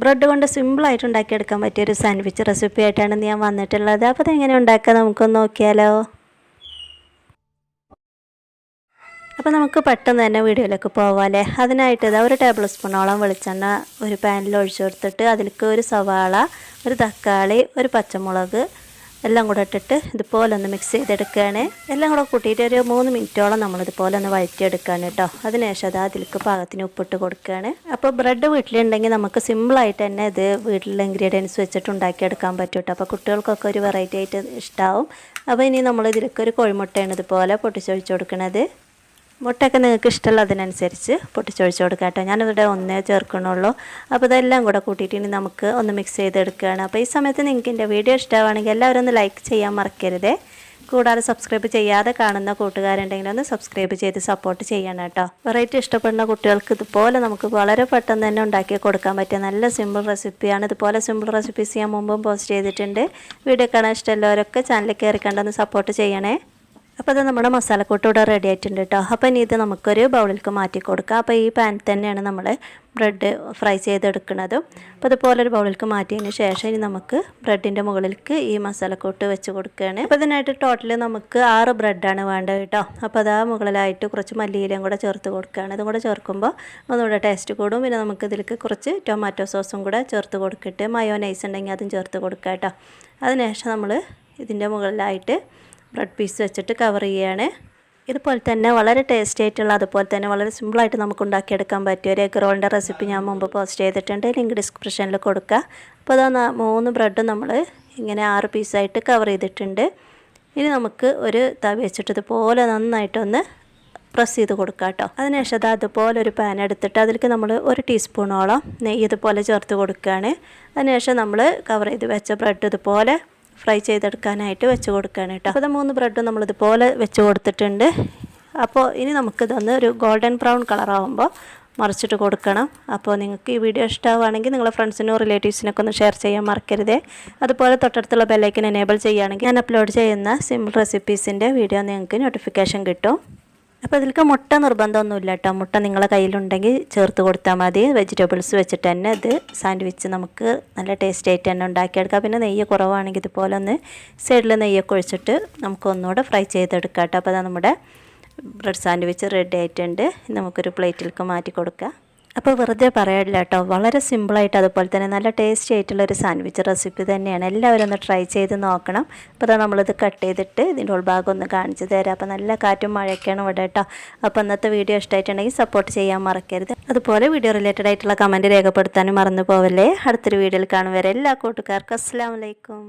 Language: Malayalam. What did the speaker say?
ബ്രെഡ് കൊണ്ട് സിമ്പിളായിട്ട് ഉണ്ടാക്കിയെടുക്കാൻ പറ്റിയ ഒരു സാൻഡ്വിച്ച് റെസിപ്പി ആയിട്ടാണ് ഞാൻ വന്നിട്ടുള്ളത്. അപ്പോൾ അതെങ്ങനെ ഉണ്ടാക്കുക നമുക്കൊന്ന് നോക്കിയാലോ? അപ്പോൾ നമുക്ക് പെട്ടെന്ന് തന്നെ വീഡിയോയിലേക്ക് പോവാമല്ലേ അതിനായിട്ട് ഇതാ ഒരു ടേബിൾ സ്പൂണോളം വെളിച്ചെണ്ണ ഒരു പാനിൽ ഒഴിച്ചു കൊടുത്തിട്ട് അതിലേക്ക് ഒരു സവാള ഒരു തക്കാളി ഒരു പച്ചമുളക് എല്ലാം കൂടെ ഇട്ടിട്ട് ഇതുപോലെ ഒന്ന് മിക്സ് ചെയ്തെടുക്കുകയാണ്. എല്ലാം കൂടെ കൂട്ടിയിട്ട് ഒരു മൂന്ന് മിനിറ്റോളം നമ്മൾ ഇതുപോലെ ഒന്ന് വഴറ്റിയെടുക്കുകയാണ് കേട്ടോ. അതിനുശേഷം അത് അതിലേക്ക് പാകത്തിന് ഉപ്പിട്ട് കൊടുക്കുകയാണ്. അപ്പോൾ ബ്രെഡ് വീട്ടിലുണ്ടെങ്കിൽ നമുക്ക് സിമ്പിളായിട്ട് തന്നെ ഇത് വീട്ടിലെ ഇൻഗ്രീഡിയൻസ് വെച്ചിട്ട് ഉണ്ടാക്കിയെടുക്കാൻ പറ്റും അപ്പോൾ കുട്ടികൾക്കൊക്കെ ഒരു വെറൈറ്റി ആയിട്ട് ഇഷ്ടമാവും അപ്പോൾ ഇനി നമ്മൾ ഇതിലേക്ക് ഒരു കോഴിമുട്ടയാണ് ഇതുപോലെ പൊട്ടിച്ചൊഴിച്ച് കൊടുക്കണത് മുട്ടയൊക്കെ നിങ്ങൾക്ക് ഇഷ്ടമുള്ളതിനനുസരിച്ച് പൊട്ടിച്ചൊഴിച്ച് കൊടുക്കാം കേട്ടോ. ഞാനിവിടെ ഒന്നേ ചേർക്കണുള്ളൂ. അപ്പോൾ ഇതെല്ലാം കൂടെ കൂട്ടിയിട്ട് ഇനി നമുക്ക് ഒന്ന് മിക്സ് ചെയ്തെടുക്കുകയാണ്. അപ്പോൾ ഈ സമയത്ത് നിങ്ങൾക്ക് എന്റെ വീഡിയോ ഇഷ്ടമാണെങ്കിൽ എല്ലാവരും ഒന്ന് ലൈക്ക് ചെയ്യാൻ മറക്കരുതേ. കൂടാതെ സബ്സ്ക്രൈബ് ചെയ്യാതെ കാണുന്ന കൂട്ടുകാരുണ്ടെങ്കിൽ ഒന്ന് സബ്സ്ക്രൈബ് ചെയ്ത് സപ്പോർട്ട് ചെയ്യണം കേട്ടോ. വെറൈറ്റി ഇഷ്ടപ്പെടുന്ന കുട്ടികൾക്ക് ഇതുപോലെ നമുക്ക് വളരെ പെട്ടെന്ന് തന്നെ ഉണ്ടാക്കി കൊടുക്കാൻ പറ്റിയ നല്ല സിമ്പിൾ റെസിപ്പിയാണ് ഇതുപോലെ സിമ്പിൾ റെസിപ്പീസ് ഞാൻ മുമ്പും പോസ്റ്റ് ചെയ്തിട്ടുണ്ട്. വീഡിയോ കാണാൻ ഇഷ്ടമുള്ളവരൊക്കെ ചാനലിൽ കയറി കണ്ടൊന്ന് സപ്പോർട്ട് ചെയ്യണേ. അപ്പോൾ അത് നമ്മുടെ മസാലക്കൂട്ട് ഇവിടെ റെഡി ആയിട്ടുണ്ട് കേട്ടോ അപ്പോൾ ഇനി ഇത് നമുക്കൊരു ബൗളിലേക്ക് മാറ്റി കൊടുക്കാം. അപ്പോൾ ഈ പാൻ തന്നെയാണ് നമ്മൾ ബ്രെഡ് ഫ്രൈ ചെയ്തെടുക്കുന്നത് അപ്പോൾ അതുപോലെ ഒരു ബൗളിലേക്ക് മാറ്റിയതിന് ശേഷം ഇനി നമുക്ക് ബ്രെഡിന്റെ മുകളിലേക്ക് ഈ മസാലക്കൂട്ട് വെച്ച് കൊടുക്കുകയാണ് അപ്പോൾ ഇതിനായിട്ട് ടോട്ടൽ നമുക്ക് ആറ് ബ്രെഡാണ് വേണ്ടത് കേട്ടോ അപ്പോൾ അത് ആ മുകളിലായിട്ട് കുറച്ച് മല്ലിയിലയും കൂടെ ചേർത്ത് കൊടുക്കുകയാണ് ഇതും കൂടെ ചേർക്കുമ്പോൾ ഒന്നുകൂടെ ടേസ്റ്റ് കൂടും. പിന്നെ നമുക്ക് ഇതിലേക്ക് കുറച്ച് ടൊമാറ്റോ സോസും കൂടെ ചേർത്ത് കൊടുക്കിട്ട് മയോനൈസ് ഉണ്ടെങ്കിൽ അതും ചേർത്ത് കൊടുക്കുക കേട്ടോ അതിനുശേഷം നമ്മൾ ഇതിന്റെ മുകളിലായിട്ട് ബ്രെഡ് പീസ് വെച്ചിട്ട് കവർ ചെയ്യുകയാണ് ഇതുപോലെ തന്നെ വളരെ ടേസ്റ്റി ആയിട്ടുള്ള അതുപോലെ തന്നെ വളരെ സിമ്പിളായിട്ട് നമുക്ക് ഉണ്ടാക്കിയെടുക്കാൻ പറ്റിയ ഒരു എഗ് റോളിന്റെ റെസിപ്പി ഞാൻ മുമ്പ് പോസ്റ്റ് ചെയ്തിട്ടുണ്ട്. ലിങ്ക് ഡിസ്ക്രിപ്ഷനിൽ കൊടുക്കുക അപ്പോൾ അതാ മൂന്ന് ബ്രെഡും നമ്മൾ ഇങ്ങനെ ആറ് പീസായിട്ട് കവർ ചെയ്തിട്ടുണ്ട്. ഇനി നമുക്ക് ഒരു തവി വെച്ചിട്ട് ഇതുപോലെ നന്നായിട്ടൊന്ന് പ്രസ് ചെയ്ത് കൊടുക്കുക കേട്ടോ. അതിനുശേഷം അത് അതുപോലെ ഒരു പാൻ എടുത്തിട്ട് അതിലേക്ക് നമ്മൾ ഒരു ടീസ്പൂണോളം നെയ്യ് ഇതുപോലെ ചേർത്ത് കൊടുക്കുകയാണ്. അതിനുശേഷം നമ്മൾ കവർ ചെയ്ത് വെച്ച ബ്രെഡ് ഇതുപോലെ ഫ്രൈ ചെയ്തെടുക്കാനായിട്ട് വെച്ച് കൊടുക്കുകയാണ് കേട്ടോ. അപ്പോൾ മൂന്ന് ബ്രെഡും നമ്മളിതുപോലെ വെച്ച് കൊടുത്തിട്ടുണ്ട്. അപ്പോൾ ഇനി നമുക്കിതൊന്ന് ഒരു ഗോൾഡൻ ബ്രൗൺ കളറാകുമ്പോൾ മറിച്ചിട്ട് കൊടുക്കണം. അപ്പോൾ നിങ്ങൾക്ക് ഈ വീഡിയോ ഇഷ്ടമാവുകയാണെങ്കിൽ നിങ്ങളുടെ ഫ്രണ്ട്സിനോ റിലേറ്റീവ്സിനൊക്കെ ഒന്ന് ഷെയർ ചെയ്യാൻ മറക്കരുതേ. അതുപോലെ തൊട്ടടുത്തുള്ള ബെല്ലൈക്കൻ എനേബിൾ ചെയ്യുകയാണെങ്കിൽ ഞാൻ അപ്ലോഡ് ചെയ്യുന്ന സിമ്പിൾ റെസിപ്പീസിന്റെ വീഡിയോ നിങ്ങൾക്ക് നോട്ടിഫിക്കേഷൻ കിട്ടും. അപ്പോൾ ഇതിലേക്ക് മുട്ട നിർബന്ധമൊന്നുമില്ല കേട്ടോ മുട്ട നിങ്ങളെ കയ്യിലുണ്ടെങ്കിൽ ചേർത്ത് കൊടുത്താൽ മതി. വെജിറ്റബിൾസ് വെച്ചിട്ട് തന്നെ ഇത് സാൻഡ്വിച്ച് നമുക്ക് നല്ല ടേസ്റ്റ് ആയിട്ട് തന്നെ ഉണ്ടാക്കിയെടുക്കാം. പിന്നെ നെയ്യ് കുറവാണെങ്കിൽ ഇതുപോലെ ഒന്ന് സൈഡിൽ നെയ്യൊക്കെ ഒഴിച്ചിട്ട് നമുക്ക് ഒന്നുകൂടെ ഫ്രൈ ചെയ്തെടുക്കാം കേട്ടോ അപ്പോൾ നമ്മുടെ ബ്രെഡ് സാൻഡ്വിച്ച് റെഡി ആയിട്ടുണ്ട്. നമുക്കൊരു പ്ലേറ്റിലേക്ക് മാറ്റി കൊടുക്കാം. അപ്പോൾ വെറുതെ പറയാനില്ല കേട്ടോ. വളരെ സിമ്പിളായിട്ട് അതുപോലെ തന്നെ നല്ല ടേസ്റ്റി ആയിട്ടുള്ള ഒരു സാൻഡ്വിച്ച് റെസിപ്പി തന്നെയാണ്. എല്ലാവരും ഒന്ന് ട്രൈ ചെയ്ത് നോക്കണം. അപ്പോൾ അതാ നമ്മളിത് കട്ട് ചെയ്തിട്ട് ഇതിന്റെ ഉൾഭാഗം ഒന്ന് കാണിച്ചു തരാം. അപ്പോൾ നല്ല കാറ്റും മഴയൊക്കെയാണ് ഇവിടെ കേട്ടോ. അപ്പോൾ ഇന്നത്തെ വീഡിയോ ഇഷ്ടമായിട്ടുണ്ടെങ്കിൽ സപ്പോർട്ട് ചെയ്യാൻ മറക്കരുത്. അതുപോലെ വീഡിയോ റിലേറ്റഡ് ആയിട്ടുള്ള കമന്റ് രേഖപ്പെടുത്താനും മറന്നു പോവല്ലേ. അടുത്തൊരു വീഡിയോയിൽ കാണും വരെ എല്ലാ കൂട്ടുകാർക്കും. അസ്സാം വലൈക്കും